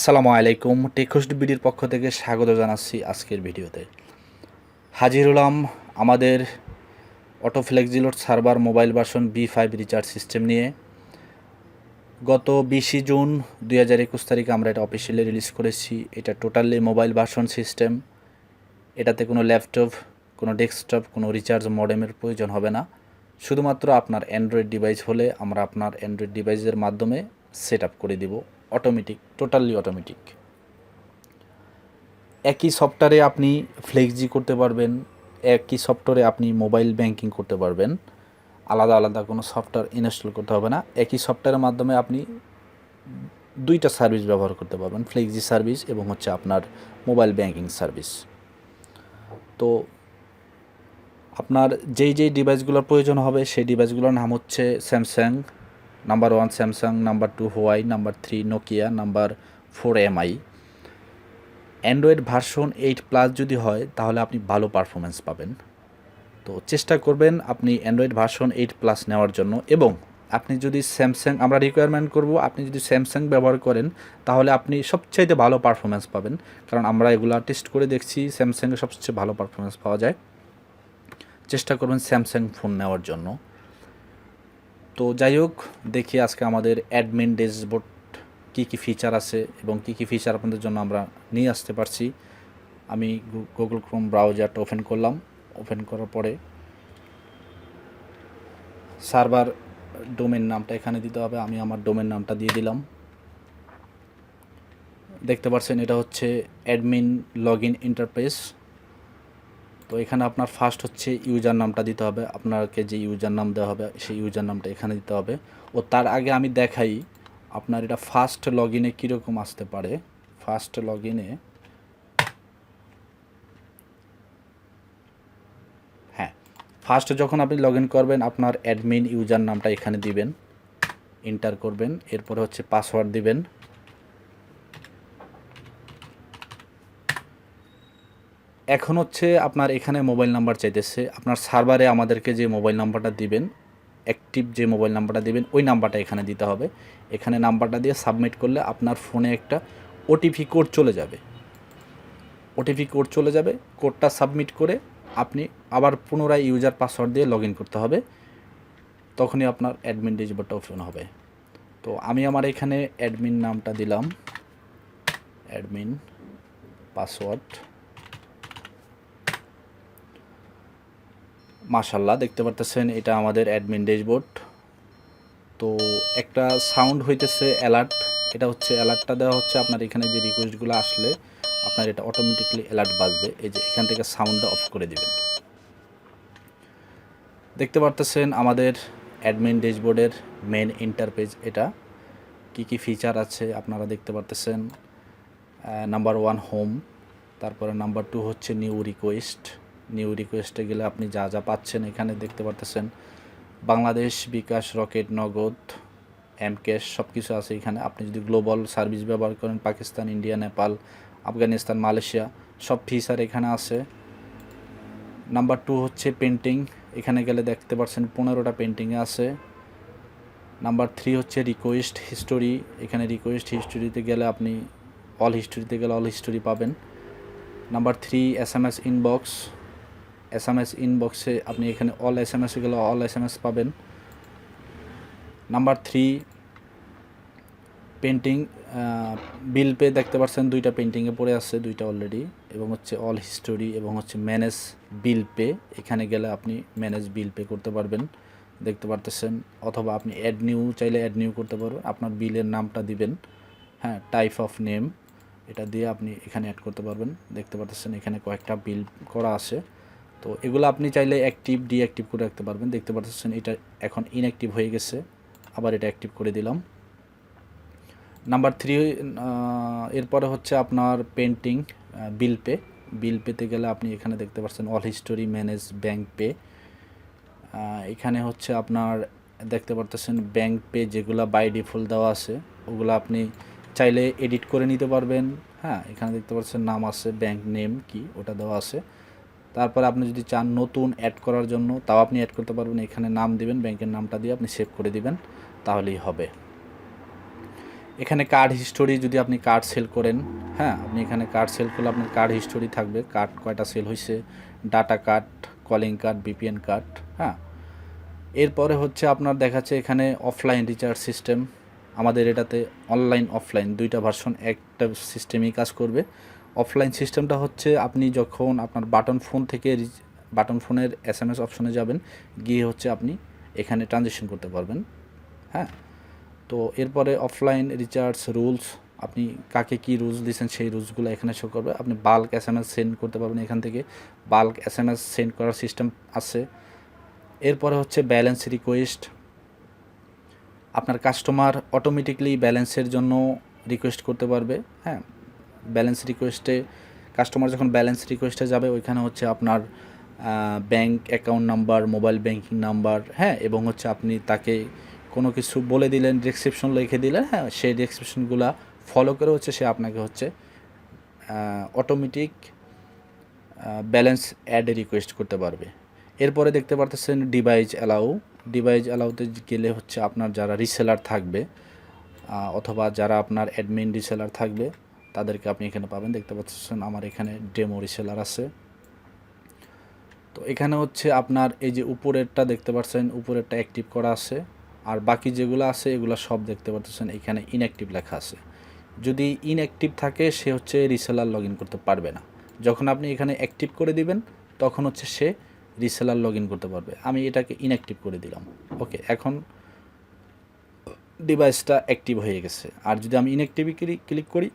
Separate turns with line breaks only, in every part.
আসসালামু আলাইকুম, টেকোস্ট বিডির পক্ষ থেকে স্বাগত জানাচ্ছি আজকের ভিডিওতে। হাজির হলাম আমাদের auto flexiload server mobile version B five recharge system নিয়ে। গত বিশে জুন দুই হাজার একুশ তারিখে আমরা এটা অফিসিয়ালি রিলিজ করেছি। এটা টোটালি মোবাইল ভার্সন সিস্টেম। এটাতে কোনো ল্যাপটপ, কোনো ডেস্কটপ, কোনো রিচার্জ মডেমের প্রয়োজন হবে না। শুধুমাত্র আপনার অ্যান্ড্রয়েড ডিভাইস হলে আমরা আপনার অ্যান্ড্রয়েড ডিভাইসের মাধ্যমে সেট করে দিব। অটোমেটিক টোটালি অটোমেটিক একই সফটওয়্যারে আপনি ফ্লেক্সি করতে পারবেন, একই সফটওয়্যারে আপনি মোবাইল ব্যাংকিং করতে পারবেন, আলাদা আলাদা কোনো সফটওয়্যার ইনস্টল করতে হবে না। একই সফটওয়্যারের মাধ্যমে আপনি দুইটা সার্ভিস ব্যবহার করতে পারবেন ফ্লেক্সি সার্ভিস এবং হচ্ছে আপনার মোবাইল ব্যাংকিং সার্ভিস তো আপনার যেই যেই ডিভাইসগুলোর প্রয়োজন হবে, সেই ডিভাইসগুলোর নাম হচ্ছে Samsung number one Samsung number two Huawei number three Nokia number four MI Android version eight plus যদি হয়, তাহলে আপনি ভালো পারফরমেন্স পাবেন। তো চেষ্টা করবেন আপনি অ্যান্ড্রয়েড ভার্সন এইট প্লাস নেওয়ার জন্য এবং আপনি যদি স্যামসাং আমরা রিকোয়ারমেন্ট করব, আপনি যদি স্যামসাং ব্যবহার করেন, তাহলে আপনি সবচাইতে ভালো পারফরমেন্স পাবেন। কারণ আমরা এগুলো টেস্ট করে দেখছি স্যামসাংয়ে সবচেয়ে ভালো পারফরমেন্স পাওয়া যায়। চেষ্টা করবেন স্যামসাং ফোন নেওয়ার জন্য। তো যাই হোক, দেখি আজকে আমাদের অ্যাডমিন ড্যাশবোর্ড কী কী ফিচার আছে এবং কী কী ফিচার আপনাদের জন্য আমরা নিয়ে আসতে পারছি। আমি গুগল ক্রোম ব্রাউজারটা ওপেন করলাম। ওপেন করার পরে সার্ভার ডোমেন নামটা এখানে দিতে হবে। আমি আমার ডোমেন নামটা দিয়ে দিলাম। দেখতে পাচ্ছেন, এটা হচ্ছে অ্যাডমিন লগ ইন ইন্টারফেস তো এখানে আপনার ফার্স্ট হচ্ছে ইউজার নামটা দিতে হবে। আপনাকে যে ইউজার নাম দেওয়া হবে, সেই ইউজার নামটা এখানে দিতে হবে। ও তার আগে আমি দেখাই, আপনার এটা ফার্স্ট লগ ইনে কীরকম আসতে পারে? ফার্স্ট লগ ইনে হ্যাঁ ফার্স্ট যখন আপনি লগ ইন করবেন, আপনার অ্যাডমিন ইউজার নামটা এখানে দিবেন এন্টার করবেন, এরপরে হচ্ছে পাসওয়ার্ড দিবেন। এখন হচ্ছে আপনার এখানে মোবাইল নাম্বার চাইতেছে। আপনার সার্ভারে আমাদেরকে যে মোবাইল নাম্বারটা দিবেন, অ্যাক্টিভ যে মোবাইল নাম্বারটা দিবেন, ওই নাম্বারটা এখানে দিতে হবে। এখানে নাম্বারটা দিয়ে সাবমিট করলে আপনার ফোনে একটা ওটিপি কোড চলে যাবে। ওটিপি কোড চলে যাবে, কোডটা সাবমিট করে আপনি আবার পুনরায় ইউজার পাসওয়ার্ড দিয়ে লগ করতে হবে। তখনই আপনার অ্যাডমিন ডেজবোর্ডটা ওপেন হবে। তো আমি আমার এখানে অ্যাডমিন নামটা দিলাম। Admin password. মাশাল্লাহ দেখতে পারতেছেন এটা আমাদের অ্যাডমিন ড্যাশবোর্ড তো একটা সাউন্ড হইতেছে অ্যালার্ট এটা হচ্ছে অ্যালার্টটা দেওয়া হচ্ছে আপনার এখানে যে রিকোয়েস্টগুলো আসলে আপনার এটা অটোমেটিকলি অ্যালার্ট বাজবে, এই যে এখান থেকে সাউন্ডটা অফ করে দিবেন। দেখতে পারতেছেন আমাদের অ্যাডমিন ড্যাশবোর্ডের মেন ইন্টারপেজ এটা। কি কি ফিচার আছে আপনারা দেখতে পারতেছেন। নাম্বার ওয়ান হোম তারপরে নাম্বার টু হচ্ছে নিউ রিকোয়েস্ট নিউ রিকোয়েস্টে গেলে আপনি যা যা পাচ্ছেন এখানে দেখতে পারতেছেন। Bangladesh bKash, Rocket, Nagad M cash সব কিছু আছে এখানে। আপনি যদি গ্লোবাল সার্ভিস ব্যবহার করেন, পাকিস্তান, ইন্ডিয়া, নেপাল, আফগানিস্তান, মালয়েশিয়া, সব ফিচার এখানে আছে। নাম্বার টু হচ্ছে পেন্টিং। এখানে গেলে দেখতে পাচ্ছেন পনেরোটা পেন্টিংয়ে আছে। নাম্বার থ্রি হচ্ছে রিকোয়েস্ট হিস্টোরি। এখানে রিকোয়েস্ট হিস্টোরিতে গেলে আপনি অল হিস্টোরিতে গেলে অল হিস্টোরি পাবেন। Number three S M S inbox. S M S ইনবক্সে আপনি এখানে অল এস এম এসে গেলে অল এস এম এস পাবেন। Number three pending bill pay দেখতে পাচ্ছেন, দুইটা পেন্টিংয়ে পড়ে আছে, দুইটা অলরেডি এবং হচ্ছে অল হিস্টোরি এবং হচ্ছে ম্যানেজ বিল পে এখানে গেলে আপনি ম্যানেজ বিল পে করতে পারবেন, দেখতে পারতেছেন, অথবা আপনি অ্যাড নিউ চাইলে অ্যাড নিউ করতে পারবেন আপনার বিলের নামটা দিবেন হ্যাঁ টাইপ অফ নেম এটা দিয়ে আপনি এখানে অ্যাড করতে পারবেন, দেখতে পাচ্ছেন এখানে কয়েকটা বিল করা আছে। তো এগুলো আপনি চাইলে অ্যাক্টিভ ডিঅ্যাক্টিভ করে রাখতে পারবেন। দেখতে পাচ্ছেন এটা এখন ইনঅ্যাক্টিভ হয়ে গেছে। আবার এটা অ্যাক্টিভ করে দিলাম। নাম্বার থ্রি এরপরে হচ্ছে আপনার পেন্টিং বিল পে বিল পেতে গেলে আপনি এখানে দেখতে পাচ্ছেন all history manage bank pay এখানে হচ্ছে আপনার দেখতে পারতেছেন ব্যাঙ্ক পে যেগুলো বাই ডিফল্ট দেওয়া আছে, ওগুলো আপনি চাইলে এডিট করে নিতে পারবেন। হ্যাঁ এখানে দেখতে পাচ্ছেন নাম আছে ব্যাঙ্ক নেম কি, ওটা দেওয়া আছে। তারপরে আপনি যদি চান নতুন অ্যাড করার জন্য, তাও আপনি অ্যাড করতে পারবেন। এখানে নাম দিবেন ব্যাংকের নামটা দিয়ে আপনি সেভ করে দিবেন, তাহলেই হবে। এখানে কার্ড হিস্টোরি যদি আপনি কার্ড সেল করেন হ্যাঁ আপনি এখানে কার্ড সেল করলে আপনার কার্ড হিস্টোরি থাকবে। কার্ড কয়টা সেল হয়েছে data card calling card VPN card হ্যাঁ। এরপরে হচ্ছে আপনার দেখাচ্ছে এখানে অফলাইন রিচার্জ সিস্টেম আমাদের এটাতে অনলাইন অফলাইন দুইটা ভার্সন একটা সিস্টেমেই কাজ করবে। অফলাইন সিস্টেমটা হচ্ছে আপনি যখন আপনার বাটন ফোন থেকে বাটন ফোনের এস এম এস অপশনে যাবেন, গিয়ে হচ্ছে আপনি এখানে ট্রানজেকশন করতে পারবেন। হ্যাঁ? তো এরপরে অফলাইন রিচার্জ রুলস আপনি কাকে কি রুলস দিয়েছেন সেই রুলসগুলো এখানে শো করবে। আপনি bulk S M S send করতে পারবেন এখান থেকে। Bulk S M S send করার সিস্টেম আছে। এরপরে হচ্ছে ব্যালেন্স রিকোয়েস্ট আপনার কাস্টমার অটোমেটিকলি ব্যালেন্সের জন্য রিকোয়েস্ট করতে পারবে। হ্যাঁ? ব্যালেন্স রিকোয়েস্টে কাস্টমার যখন ব্যালেন্স রিকোয়েস্টে যাবে, ওইখানে হচ্ছে আপনার bank account number mobile banking number হ্যাঁ এবং হচ্ছে আপনি তাকে কোনো কিছু বলে দিলেন ডেসক্রিপশন লিখে দিলেন হ্যাঁ সেই ডেসক্রিপশনগুলো ফলো করে হচ্ছে সে আপনাকে হচ্ছে অটোমেটিক ব্যালেন্স অ্যাড রিকোয়েস্ট করতে পারবে। এরপরে দেখতে পারতেছেন ডিভাইস অ্যালাউ ডিভাইস অ্যালাউতে গেলে হচ্ছে আপনার যারা রিসেলার থাকবে অথবা যারা আপনার অ্যাডমিন রিসেলার থাকবে তাদেরকে আপনি এখানে পাবেন। দেখতে পাচ্ছেন আমার এখানে ডেমো রিসেলার আছে। তো এখানে হচ্ছে আপনার এই যে উপরেরটা দেখতে পাচ্ছেন, উপরেরটা অ্যাক্টিভ করা আছে। আর বাকি যেগুলো আছে, এগুলো সব দেখতে পাচ্ছেন, এখানে ইনঅ্যাক্টিভ লেখা আছে। যদি ইনঅ্যাক্টিভ থাকে, সে হচ্ছে রিসেলার লগ করতে পারবে না। যখন আপনি এখানে অ্যাক্টিভ করে দিবেন, তখন হচ্ছে সে রিসেলার লগ করতে পারবে। আমি এটাকে ইনঅ্যাক্টিভ করে দিলাম। ওকে, এখন ডিভাইসটা অ্যাক্টিভ হয়ে গেছে। আর যদি আমি ইনঅ্যাক্টিভে ক্লিক করি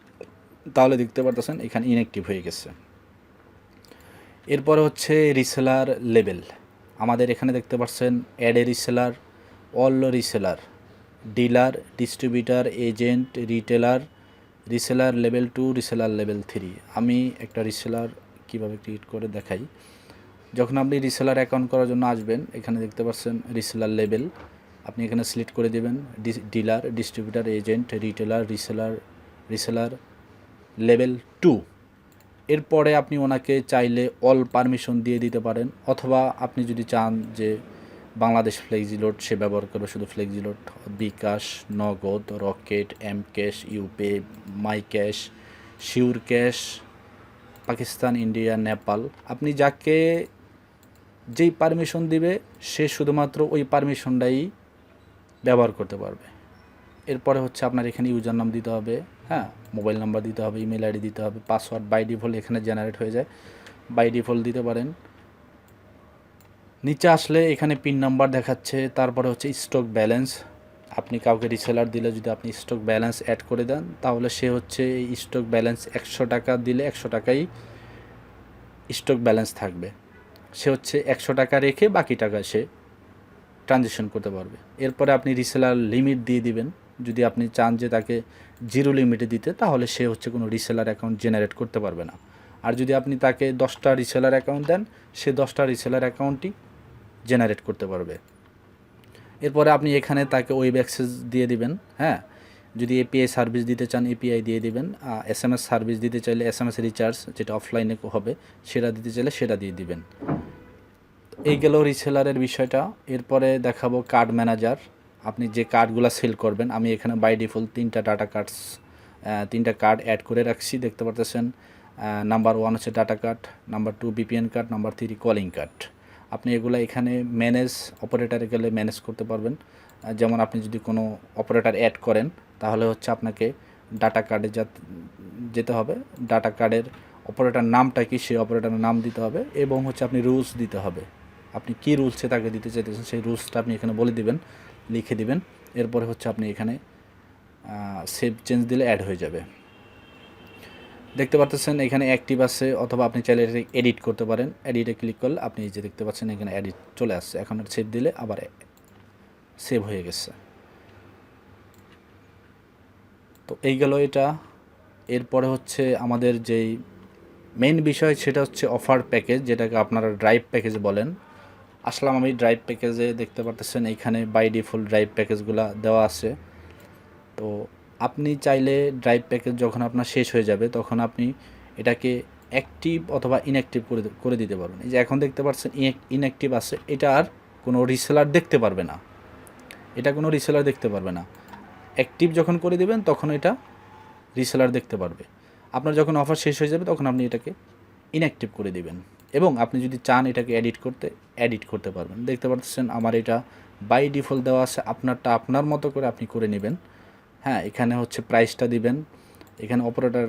তাহলে দেখতে পারতেছেন এখানে ইনঅ্যাক্টিভ হয়ে গেছে। এরপরে হচ্ছে রিসেলার লেভেল আমাদের এখানে দেখতে পাচ্ছেন অ্যাডে reseller all reseller dealer distributor agent retailer reseller level two reseller level three আমি একটা রিসেলার কীভাবে ক্রিয়েট করে দেখাই? যখন আপনি রিসেলার অ্যাকাউন্ট করার জন্য আসবেন, এখানে দেখতে পাচ্ছেন রিসেলার লেভেল আপনি এখানে সিলেক্ট করে দেবেন dealer distributor agent retailer reseller reseller level two. এরপরে আপনি ওনাকে চাইলে অল পারমিশন দিয়ে দিতে পারেন, অথবা আপনি যদি চান যে বাংলাদেশ ফ্লেক্সিলোড সে ব্যবহার করবে শুধু flexiload, bKash, Nagad, Rocket M cash UPay my cash sure cash Pakistan, India, Nepal. আপনি যাকে যেই পারমিশন দিবে, সে শুধুমাত্র ওই পারমিশনটাই ব্যবহার করতে পারবে। এরপরে হচ্ছে আপনার এখানে ইউজার নাম দিতে হবে হ্যাঁ? মোবাইল নাম্বার দিতে হবে, ইমেল আইডি দিতে হবে, পাসওয়ার্ড বাই ডিফল্ট এখানে জেনারেট হয়ে যায়। বাই ডিফল্ট দিতে পারেন। নিচে আসলে এখানে পিন নাম্বার দেখাচ্ছে, তারপরে হচ্ছে স্টক ব্যালেন্স। আপনি কাউকে রিসেলার দিলে যদি আপনি স্টক ব্যালেন্স অ্যাড করে দেন, তাহলে সে হচ্ছে স্টক ব্যালেন্স একশো টাকা দিলে একশো টাকাই স্টক ব্যালেন্স থাকবে। সে হচ্ছে একশো টাকা রেখে বাকি টাকা সে ট্রানজেকশন করতে পারবে। এরপরে আপনি রিসেলার লিমিট দিয়ে দিবেন। যদি আপনি চান যে তাকে জিরো লিমিটে দিতে, তাহলে সে হচ্ছে কোনো রিসেলার অ্যাকাউন্ট জেনারেট করতে পারবে না। আর যদি আপনি তাকে দশটা রিসেলার অ্যাকাউন্ট দেন, সে দশটা রিসেলার অ্যাকাউন্টই জেনারেট করতে পারবে। এরপরে আপনি এখানে তাকে ওয়েব অ্যাক্সেস দিয়ে দিবেন হ্যাঁ? যদি এপিআই সার্ভিস দিতে চান এপিআই দিয়ে দিবেন এস এম এস সার্ভিস দিতে চাইলে এস এম এস রিচার্জ যেটা অফলাইনে হবে, সেটা দিতে চাইলে সেটা দিয়ে দিবেন। এই গেল রিসেলারের বিষয়টা। এরপরে দেখাবো কার্ড ম্যানেজার আপনি যে কার্ডগুলো সেল করবেন, আমি এখানে বাই ডিফল্ট তিনটা ডাটা কার্ডস তিনটা কার্ড অ্যাড করে রাখছি। দেখতে পারতেছেন নাম্বার ওয়ান হচ্ছে data card number two VPN card number three calling card আপনি এগুলো এখানে ম্যানেজ অপারেটারে গেলে ম্যানেজ করতে পারবেন। যেমন আপনি যদি কোনো অপারেটার অ্যাড করেন, তাহলে হচ্ছে আপনাকে ডাটা কার্ডে যা যেতে হবে। ডাটা কার্ডের অপারেটার নামটা কি, সেই অপারেটারের নাম দিতে হবে এবং হচ্ছে আপনি রুলস দিতে হবে। আপনি কী রুলসে তাকে দিতে চাইতেছেন, সেই রুলসটা আপনি এখানে বলে দিবেন। লিখে দিবেন। এরপরে হচ্ছে আপনি এখানে সেভ চেঞ্জ দিলে অ্যাড হয়ে যাবে। দেখতে পাচ্ছেন এখানে অ্যাক্টিভ আছে, অথবা আপনি চাইলে এডিট করতে পারেন। এডিটে ক্লিক করলে আপনি যে দেখতে পাচ্ছেন এখানে এডিট চলে আসছে। এখন সেভ দিলে আবার সেভ হয়ে গেছে। তো এই গেল এটা। এরপরে হচ্ছে আমাদের যেই মেইন বিষয় সেটা হচ্ছে অফার প্যাকেজ যেটাকে আপনারা ড্রাইভ প্যাকেজ বলেন। আসলাম আমি ড্রাইভ প্যাকেজে দেখতে পারতেছেন এইখানে বাই ডিফল্ট ড্রাইভ প্যাকেজগুলো দেওয়া আছে। তো আপনি চাইলে ড্রাইভ প্যাকেজ যখন আপনার শেষ হয়ে যাবে, তখন আপনি এটাকে অ্যাক্টিভ অথবা ইনঅ্যাক্টিভ করে করে দিতে পারবেন। এই যে এখন দেখতে পাচ্ছেন ইনঅ্যাক্টিভ আছে, এটা আর কোনো রিসেলার দেখতে পারবে না। এটা কোনো রিসেলার দেখতে পারবে না। অ্যাক্টিভ যখন করে দিবেন, তখন এটা রিসেলার দেখতে পারবে। আপনার যখন অফার শেষ হয়ে যাবে, তখন আপনি এটাকে ইনঅ্যাক্টিভ করে দিবেন। এবং আপনি যদি চান এটাকে এডিট করতে এডিট করতে পারবেন। দেখতে পাচ্ছেন আমার এটা বাই ডিফল্ট দেওয়া আছে। আপনারটা আপনার মতো করে আপনি করে নেবেন। হ্যাঁ এখানে হচ্ছে প্রাইসটা দিবেন। এখানে অপারেটার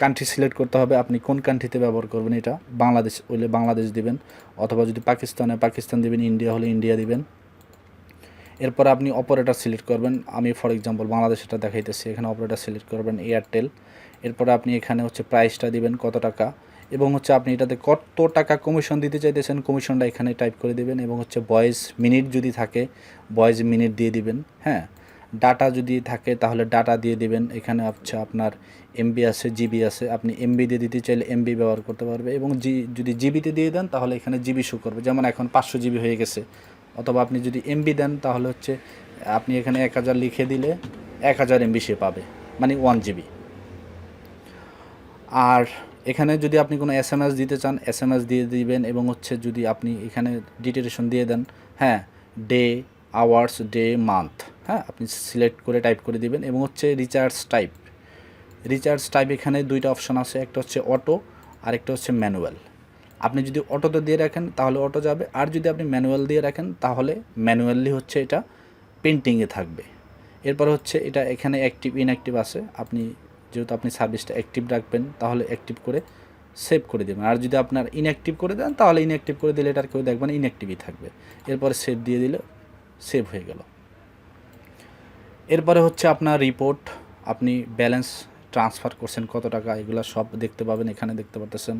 কান্ট্রি সিলেক্ট করতে হবে। আপনি কোন কান্ট্রিতে ব্যবহার করবেন এটা? বাংলাদেশ হলে বাংলাদেশ দিবেন। অথবা যদি পাকিস্তানে, পাকিস্তান দিবেন, ইন্ডিয়া হলে ইন্ডিয়া দিবেন। এরপর আপনি অপারেটার সিলেক্ট করবেন। আমি ফর এক্সাম্পল বাংলাদেশটা দেখাইতেছি। এখানে অপারেটার সিলেক্ট করবেন এয়ারটেল এরপরে আপনি এখানে হচ্ছে প্রাইসটা দিবেন কত টাকা? এবং হচ্ছে আপনি এটাতে কত টাকা কমিশন দিতে চাইতেছেন কমিশনটা এখানে টাইপ করে দিবেন এবং হচ্ছে ভয়েস মিনিট যদি থাকে ভয়েস মিনিট দিয়ে দিবেন হ্যাঁ? ডাটা যদি থাকে তাহলে ডাটা দিয়ে দিবেন। এখানে হচ্ছে আপনার এমবি আছে জিবি আছে, আপনি এমবি দিয়ে দিতে চাইলে এমবি ব্যবহার করতে পারবে এবং জি যদি জিবিতে দিয়ে দেন তাহলে এখানে জিবি শো করবে। যেমন এখন পাঁচশো জিবি হয়ে গেছে। অথবা আপনি যদি এমবি দেন তাহলে হচ্ছে আপনি এখানে এক হাজার লিখে দিলে এক হাজার এমবি সে পাবে মানে ওয়ান জিবি আর এখানে যদি আপনি কোনো এস এম এস দিতে চান এস এম এস দিয়ে দিবেন এবং হচ্ছে যদি আপনি এখানে ডিটেরেশন দিয়ে দেন হ্যাঁ ডে আওয়ার্স ডে মান্থ হ্যাঁ আপনি সিলেক্ট করে টাইপ করে দিবেন এবং হচ্ছে রিচার্জ টাইপ রিচার্জ টাইপ এখানে দুইটা অপশন আছে, একটা হচ্ছে অটো আর একটা হচ্ছে ম্যানুয়াল আপনি যদি অটোতে দিয়ে রাখেন, তাহলে অটো যাবে। আর যদি আপনি ম্যানুয়াল দিয়ে রাখেন, তাহলে ম্যানুয়ালি হচ্ছে এটা পেন্টিংয়ে থাকবে। এরপর হচ্ছে এটা এখানে অ্যাক্টিভ ইনঅ্যাক্টিভ আছে। আপনি যেহেতু আপনি সার্ভিসটা অ্যাক্টিভ রাখবেন, তাহলে অ্যাক্টিভ করে সেভ করে দেবেন। আর যদি আপনার ইনঅ্যাক্টিভ করে দেন, তাহলে ইনঅ্যাক্টিভ করে দিলে এটা আর কেউ দেখবেন ইনঅ্যাক্টিভই থাকবে। এরপরে সেভ দিয়ে দিলে সেভ হয়ে গেল। এরপরে হচ্ছে আপনার রিপোর্ট আপনি ব্যালেন্স ট্রান্সফার করছেন কত টাকা, এগুলো সব দেখতে পাবেন, এখানে দেখতে পারতেছেন।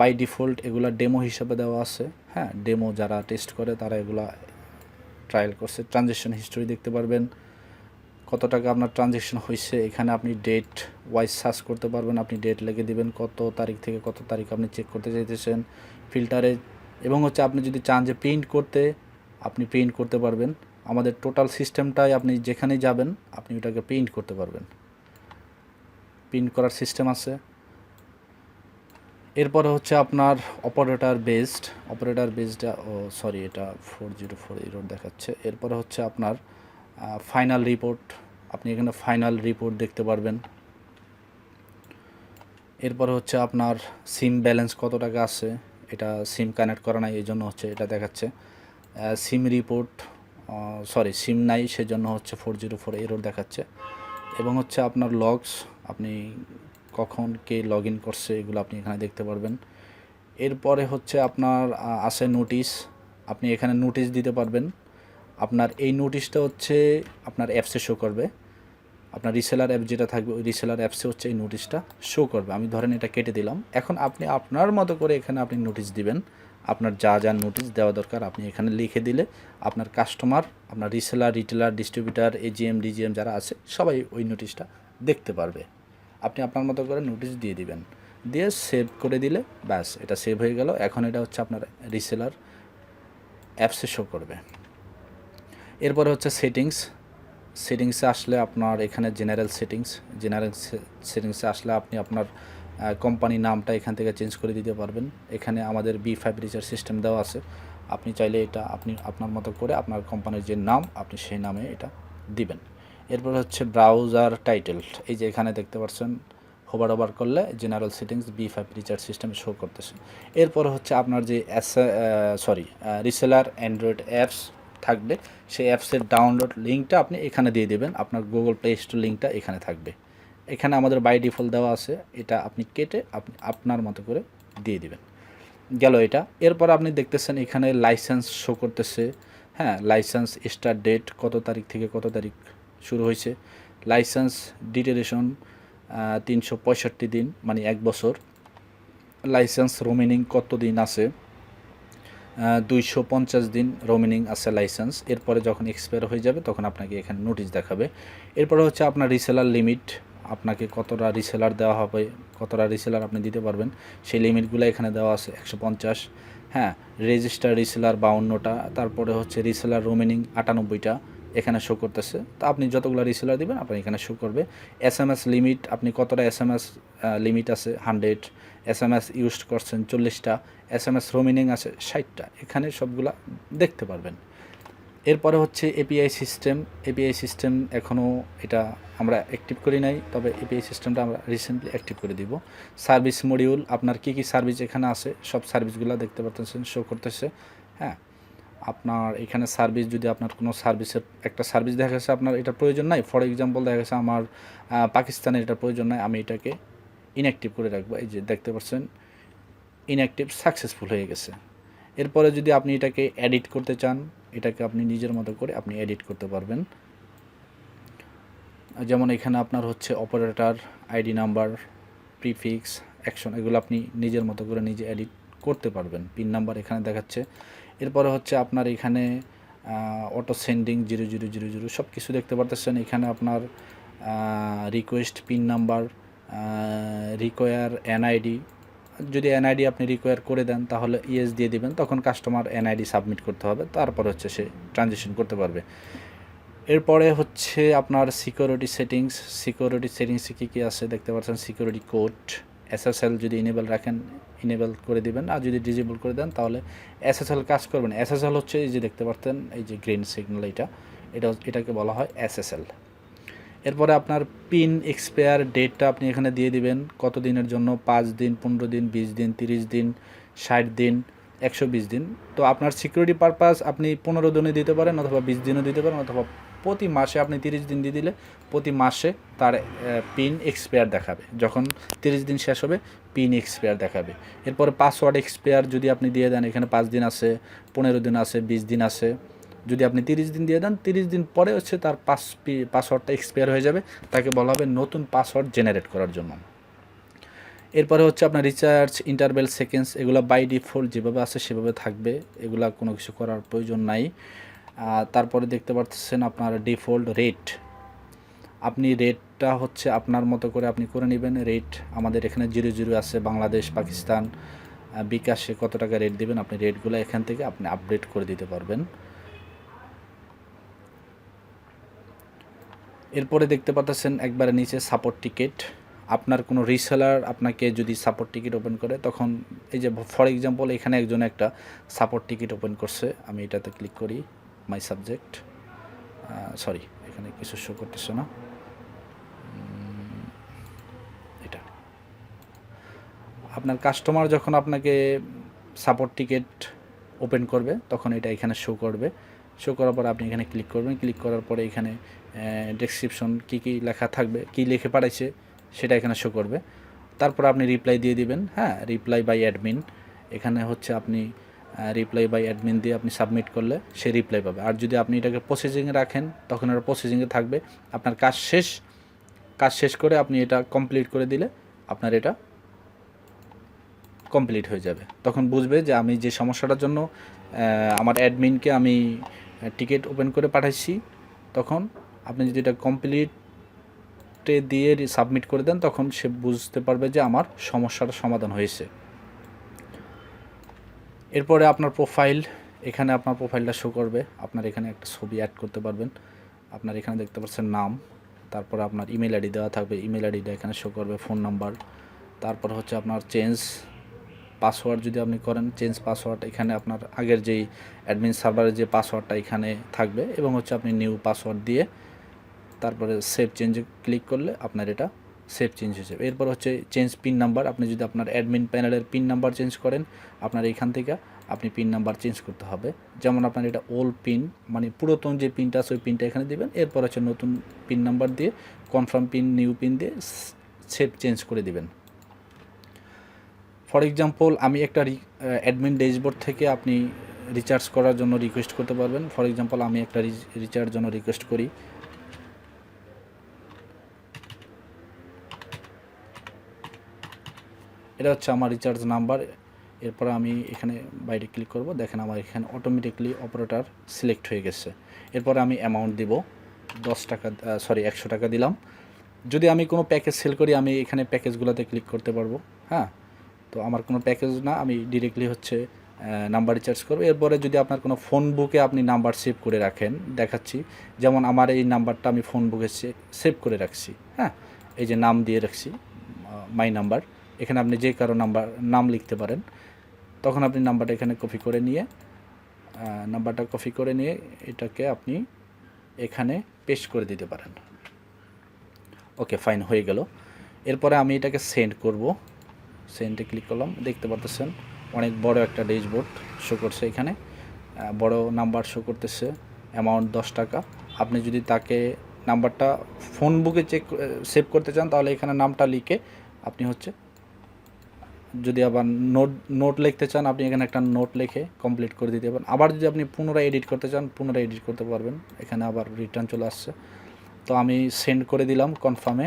বাই ডিফল্ট এগুলো ডেমো হিসাবে দেওয়া আছে। হ্যাঁ ডেমো যারা টেস্ট করে, তারা এগুলা ট্রায়াল করছে। ট্রানজেকশন হিস্টোরি দেখতে পারবেন। কত টাকা আপনার ট্রানজেকশন হয়েছে এখানে আপনি ডেট ওয়াইজ সার্চ করতে পারবেন, আপনি ডেট লেগে দিবেন কত তারিখ থেকে কত তারিখ আপনি চেক করতে চাইতেছেন ফিল্টারে এবং হচ্ছে আপনি যদি চান যে প্রিন্ট করতে, আপনি প্রিন্ট করতে পারবেন। আমাদের টোটাল সিস্টেমটাই আপনি যেখানে যাবেন, আপনি ওটাকে প্রিন্ট করতে পারবেন। প্রিন্ট করার সিস্টেম আছে। এরপরে হচ্ছে আপনার অপারেটার বেসড অপারেটার বেসডটা ও সরি এটা ফোর জিরো ফোর জিরো দেখাচ্ছে। এরপরে হচ্ছে আপনার ফাইনাল রিপোর্ট আপনি এখানে ফাইনাল রিপোর্ট দেখতে পারবেন। এরপরে হচ্ছে আপনার সিম ব্যালেন্স কত টাকা আছে, এটা সিম কানেক্ট করা নাই এই জন্য হচ্ছে এটা দেখাচ্ছে। সিম রিপোর্ট সরি সিম নাই, সেজন্য হচ্ছে ফোর জিরো ফোর এরোর দেখাচ্ছে। এবং হচ্ছে আপনার লগস আপনি কখন কে লগ ইন করছে, এগুলো আপনি এখানে দেখতে পারবেন। এরপরে হচ্ছে আপনার আছে নোটিশ আপনি এখানে নোটিশ দিতে পারবেন। আপনার এই নোটিশটা হচ্ছে আপনার অ্যাপসে শো করবে। আপনার রিসেলার অ্যাপ যেটা থাকবে, ওই রিসেলার অ্যাপসে হচ্ছে এই নোটিশটা শো করবে। আমি ধরেন এটা কেটে দিলাম। এখন আপনি আপনার মতো করে এখানে আপনি নোটিশ দিবেন। আপনার যা যা নোটিশ দেওয়া দরকার, আপনি এখানে লিখে দিলে আপনার কাস্টমার আপনার reseller retailer distributor AGM DGM যারা আছে, সবাই ওই নোটিশটা দেখতে পারবে। আপনি আপনার মতো করে নোটিশ দিয়ে দিবেন। দিয়ে সেভ করে দিলে ব্যাস, এটা সেভ হয়ে গেল। এখন এটা হচ্ছে আপনার রিসেলার অ্যাপসে শো করবে। এরপরে হচ্ছে সেটিংস সেটিংসে আসলে আপনার এখানে জেনারেল সেটিংস জেনারেল সেটিংসে আসলে আপনি আপনার কোম্পানি নামটা এখান থেকে চেঞ্জ করে দিতে পারবেন। এখানে আমাদের বি ফাইভ রিচার্জ সিস্টেম দেওয়া আছে। আপনি চাইলে এটা আপনি, আপনার মতো করে আপনার কোম্পানির যে নাম, আপনি সেই নামে এটা দিবেন। এরপর হচ্ছে ব্রাউজার টাইটেল এই যে এখানে দেখতে পাচ্ছেন হোবার ওভার করলে general settings B five recharge system show করতেছে। এরপর হচ্ছে আপনার যে S sorry reseller Android apps থাকবে। সেই অ্যাপসের ডাউনলোড লিঙ্কটা আপনি এখানে দিয়ে দেবেন। আপনার গুগল প্লে স্টোর লিঙ্কটা এখানে থাকবে। এখানে আমাদের বাই ডিফল্ট দেওয়া আছে। এটা আপনি কেটে আপনি আপনার মতো করে দিয়ে দিবেন। গেল এটা। এরপর আপনি দেখতেছেন এখানে লাইসেন্স শো করতেছে। হ্যাঁ লাইসেন্স স্টার ডেট কত তারিখ থেকে কত তারিখ শুরু হয়েছে। লাইসেন্স ডিটেরেশন তিনশো দিন মানে এক বছর। লাইসেন্স রোমিনিং কত দিন আছে? দুইশো পঞ্চাশ দিন রোমিনিং আছে লাইসেন্স। এরপরে যখন এক্সপায়ার হয়ে যাবে, তখন আপনাকে এখানে নোটিশ দেখাবে। এরপরে হচ্ছে আপনার রিসেলার লিমিট আপনাকে কতটা রিসেলার দেওয়া হবে, কতটা রিসেলার আপনি দিতে পারবেন, সেই লিমিটগুলো এখানে দেওয়া আছে, একশো পঞ্চাশ। হ্যাঁ রেজিস্টার রিসেলার বাউন্নটা, তারপরে হচ্ছে রিসেলার রোমিনিং আটানব্বইটা এখানে শো করতেছে। তো আপনি যতগুলো রিসেলার দিবেন, আপনার এখানে শো করবে। এস এম এস লিমিট আপনি কতটা এস এম এস লিমিট আছে hundred S M S use করছেন চল্লিশটা। এস এম এস রোমিনিং আছে ষাটটা। এখানে সবগুলা দেখতে পারবেন। এরপরে হচ্ছে এপিআই সিস্টেম এপিআই সিস্টেম এখনও এটা আমরা অ্যাক্টিভ করি নাই, তবে এপিআই সিস্টেমটা আমরা রিসেন্টলি অ্যাক্টিভ করে দিব। সার্ভিস মডিউল আপনার কী কী সার্ভিস এখানে আছে? সব সার্ভিসগুলো দেখতে পাচ্ছেন শো করতেছে। হ্যাঁ আপনার এখানে সার্ভিস যদি আপনার কোনো সার্ভিসের একটা সার্ভিস দেখা গেছে, আপনার এটা প্রয়োজন নাই। ফর এক্সাম্পল দেখা গেছে আমার পাকিস্তানের এটা প্রয়োজন নাই, আমি এটাকে ইনঅ্যাক্টিভ করে রাখব। এই যে দেখতে পাচ্ছেন ইনঅ্যাক্টিভ সাকসেসফুল হয়ে গেছে। এরপরে যদি আপনি এটাকে এডিট করতে চান, এটাকে আপনি নিজের মতো করে আপনি এডিট করতে পারবেন। যেমন এখানে আপনার হচ্ছে operator ID number prefix action এগুলো আপনি নিজের মতো করে নিজে এডিট করতে পারবেন। পিন নাম্বার এখানে দেখাচ্ছে। এরপরে হচ্ছে আপনার এখানে auto sending zero zero zero zero সব কিছু দেখতে পারতেছেন। এখানে আপনার request pin number require NID যদি এনআইডি আপনি রিকোয়ার করে দেন, তাহলে ইএস দিয়ে দিবেন, তখন কাস্টমার এনআইডি সাবমিট করতে হবে, তারপর হচ্ছে সে ট্রানজেকশন করতে পারবে। এরপরে হচ্ছে আপনার সিকিউরিটি সেটিংস সিকিউরিটি সেটিংসে কী কী আছে দেখতে পাচ্ছেন? সিকিউরিটি কোড এসএসএল যদি ইনেবল রাখেন ইনেবল করে দিবেন, আর যদি ডিজেবল করে দেন, তাহলে এসএসএল কাজ করবেন এসএসএল হচ্ছে এই যে দেখতে পারতেন, এই যে গ্রিন সিগন্যাল এটা এটা এটাকে বলা হয় এসএসএল এরপরে আপনার পিন এক্সপায়ার ডেটটা আপনি এখানে দিয়ে দিবেন। কত দিনের জন্য? পাঁচ দিন, পনেরো দিন, বিশ দিন, তিরিশ দিন, ষাট দিন, একশো বিশ দিন। তো আপনার সিকিউরিটি পারপাস আপনি পনেরো দিনে দিতে পারেন অথবা বিশ দিনও দিতে পারেন অথবা প্রতি মাসে আপনি তিরিশ দিন দিয়ে দিলে প্রতি মাসে তার পিন এক্সপায়ার দেখাবে। যখন তিরিশ দিন শেষ হবে, পিন এক্সপায়ার দেখাবে। এরপরে পাসওয়ার্ড এক্সপায়ার যদি আপনি দিয়ে দেন, এখানে পাঁচ দিন আছে, পনেরো দিন আছে, বিশ দিন আছে। যদি আপনি তিরিশ দিন দিয়ে দেন, তিরিশ দিন পরে হচ্ছে তার পাস পাসওয়ার্ডটা এক্সপায়ার হয়ে যাবে। তাকে বলা হবে নতুন পাসওয়ার্ড জেনারেট করার জন্য। এরপরে হচ্ছে আপনার রিচার্জ ইন্টারভেল সেকেন্ডস এগুলো বাই ডিফল্ট যেভাবে আছে সেভাবে থাকবে। এগুলা কোনো কিছু করার প্রয়োজন নাই। তারপরে দেখতে পাচ্ছেন আপনার ডিফল্ট রেট আপনি রেটটা হচ্ছে আপনার মতো করে আপনি করে নেবেন। রেট আমাদের এখানে জিরো জিরো আছে, বাংলাদেশ, পাকিস্তান বিকাশে কত টাকা রেট দিবেন, আপনি রেটগুলো এখান থেকে আপনি আপডেট করে দিতে পারবেন। এরপরে দেখতে পাচ্ছেন একবারে নিচে সাপোর্ট টিকিট আপনার কোনো রিসেলার আপনাকে যদি সাপোর্ট টিকিট ওপেন করে, তখন এই যে ফর এক্সাম্পল এখানে একজন একটা সাপোর্ট টিকিট ওপেন করছে, আমি এটাতে ক্লিক করি মাই সাবজেক্ট সরি এখানে কিছু শো করতেছে না। এটা। আপনার কাস্টমার যখন আপনাকে সাপোর্ট টিকিট ওপেন করবে, তখন এটা এখানে শো করবে। শো করার পর আপনি এখানে ক্লিক করবেন। ক্লিক করার পরে এখানে ডেসক্রিপশন কী কী লেখা থাকবে, কী লিখে পাঠাইছে সেটা এখানে শো করবে। তারপর আপনি রিপ্লাই দিয়ে দিবেন। হ্যাঁ রিপ্লাই বাই অ্যাডমিন এখানে হচ্ছে আপনি রিপ্লাই বাই অ্যাডমিন দিয়ে আপনি সাবমিট করলে সে রিপ্লাই পাবে। আর যদি আপনি এটাকে প্রসেসিংয়ে রাখেন, তখন এটা প্রসেসিংয়ে থাকবে। আপনার কাজ শেষ। কাজ শেষ করে আপনি এটা কমপ্লিট করে দিলে আপনার এটা কমপ্লিট হয়ে যাবে। তখন বুঝবে যে আমি যে সমস্যাটার জন্য আমার অ্যাডমিনকে আমি টিকিট ওপেন করে পাঠাইছি। তখন আপনি যদি এটা কমপ্লিটে দিয়ে সাবমিট করে দেন, তখন সে বুঝতে পারবে যে আমার সমস্যার সমাধান হয়েছে। এরপরে আপনার প্রোফাইল এখানে আপনার প্রোফাইলটা শো করবে। আপনার এখানে একটা ছবি অ্যাড করতে পারবেন। আপনার এখানে দেখতে পাচ্ছেন নাম, তারপর আপনার ইমেল আইডি দেওয়া থাকবে। ইমেল আইডিটা এখানে শো করবে ফোন নাম্বার তারপর হচ্ছে আপনার চেঞ্জ পাসওয়ার্ড যদি আপনি করেন চেঞ্জ পাসওয়ার্ড এখানে আপনার আগের যেই অ্যাডমিন সার্ভারের যে পাসওয়ার্ডটা এখানে থাকবে এবং হচ্ছে আপনি নিউ পাসওয়ার্ড দিয়ে তারপরে সেভ চেঞ্জে ক্লিক করলে আপনার এটা সেভ চেঞ্জ হয়ে যাবে। এরপর হচ্ছে চেঞ্জ পিন নাম্বার আপনি যদি আপনার অ্যাডমিন প্যানেলের পিন নাম্বার চেঞ্জ করেন, আপনার এইখান থেকে আপনি পিন নাম্বার চেঞ্জ করতে হবে। যেমন আপনার এটা ওল্ড পিন মানে পুরাতন যে পিনটা আছে, ওই পিনটা এখানে দেবেন, এরপর হচ্ছে নতুন পিন নাম্বার দিয়ে কনফার্ম পিন নিউ পিন দিয়ে সেভ চেঞ্জ করে দিবেন। ফর এক্সাম্পল আমি একটা অ্যাডমিন ড্যাশবোর্ড থেকে আপনি রিচার্জ করার জন্য রিকোয়েস্ট করতে পারবেন। ফর এক্সাম্পল আমি একটা রিচার্জ জন্য রিকোয়েস্ট করি। এটা হচ্ছে আমার রিচার্জ নাম্বার এরপর আমি এখানে বাইরে ক্লিক করব। দেখেন আমার এখানে অটোমেটিকলি অপারেটার সিলেক্ট হয়ে গেছে। এরপর আমি অ্যামাউন্ট দিব। দশ টাকা সরি একশো টাকা দিলাম। যদি আমি কোনো প্যাকেজ সেল করি, আমি এখানে প্যাকেজগুলোতে ক্লিক করতে পারব। হ্যাঁ? তো আমার কোনো প্যাকেজ না, আমি ডিরেক্টলি হচ্ছে নাম্বার রিচার্জ করব। এরপরে যদি আপনার কোনো ফোন বুকে আপনি নাম্বার সেভ করে রাখেন, দেখাচ্ছি। যেমন আমার এই নাম্বারটা আমি ফোন বুকে সেভ করে রাখছি হ্যাঁ? এই যে নাম দিয়ে রাখছি মাই নাম্বার এখানে আপনি যে কারও নাম্বার নাম লিখতে পারেন, তখন আপনি নাম্বারটা এখানে কপি করে নিয়ে নাম্বারটা কপি করে নিয়ে এটাকে আপনি এখানে পেস্ট করে দিতে পারেন। ওকে ফাইন হয়ে গেল। এরপরে আমি এটাকে সেন্ড করব। সেন্ডে ক্লিক করলাম, দেখতে পারতেছেন অনেক বড় একটা ড্যাশবোর্ড শো করছে এখানে। বড় নাম্বার শো করতেছে, অ্যামাউন্ট দশ টাকা। আপনি যদি তাকে নাম্বারটা ফোন বুকে চেক সেভ করতে চান, তাহলে এখানে নামটা লিখে আপনি হচ্ছে, যদি আবার নোট নোট লিখতে চান, আপনি এখানে একটা নোট লিখে কমপ্লিট করে দিতে পারেন। আবার যদি আপনি পুনরায় এডিট করতে চান, পুনরায় এডিট করতে পারবেন। এখানে আবার রিটার্ন চলে আসছে। তো আমি সেন্ড করে দিলাম কনফার্মে।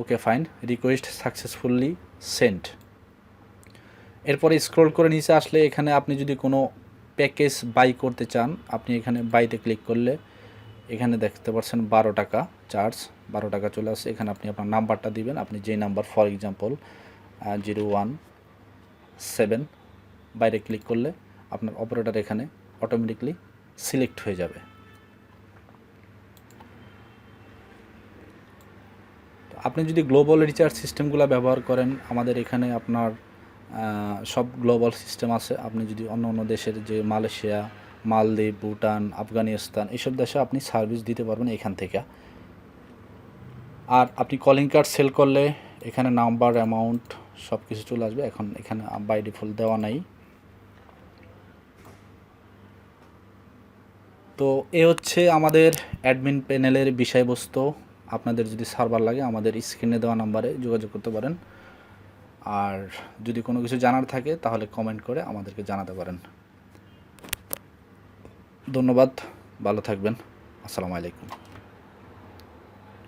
Okay, fine. Request successfully. Send এরপরে স্ক্রল করে নিচে আসলে এখানে আপনি যদি কোনো প্যাকেজ বাই করতে চান, আপনি এখানে বাইতে ক্লিক করলে এখানে দেখতে পাচ্ছেন বারো টাকা চার্জ, বারো টাকা চলে আসছে এখানে আপনি আপনার নাম্বারটা দিবেন, আপনি যেই number, for example zero one seven, বাইরে ক্লিক করলে আপনার অপারেটর এখানে অটোমেটিকলি সিলেক্ট হয়ে যাবে। আপনি যদি গ্লোবাল রিচার্জ সিস্টেমগুলো ব্যবহার করেন, আমাদের এখানে আপনার সব গ্লোবাল সিস্টেম আছে। আপনি যদি অন্য অন্য দেশের যে মালয়েশিয়া, মালদ্বীপ, ভুটান, আফগানিস্তান, এসব দেশে আপনি সার্ভিস দিতে পারবেন এখান থেকে। আর আপনি কলিং কার্ড সেল করলে এখানে নাম্বার অ্যামাউন্ট সব কিছু চলে আসবে। এখন এখানে বাই ডিফল্ট দেওয়া নাই। তো এ হচ্ছে আমাদের অ্যাডমিন প্যানেলের বিষয়বস্তু। আপনাদের যদি সার্ভার লাগে, আমাদের স্ক্রিনে দেওয়া নাম্বারে যোগাযোগ করতে পারেন। আর যদি কোনো কিছু জানার থাকে, তাহলে কমেন্ট করে আমাদেরকে জানাতে পারেন। ধন্যবাদ, ভালো থাকবেন। আসসালামু আলাইকুম।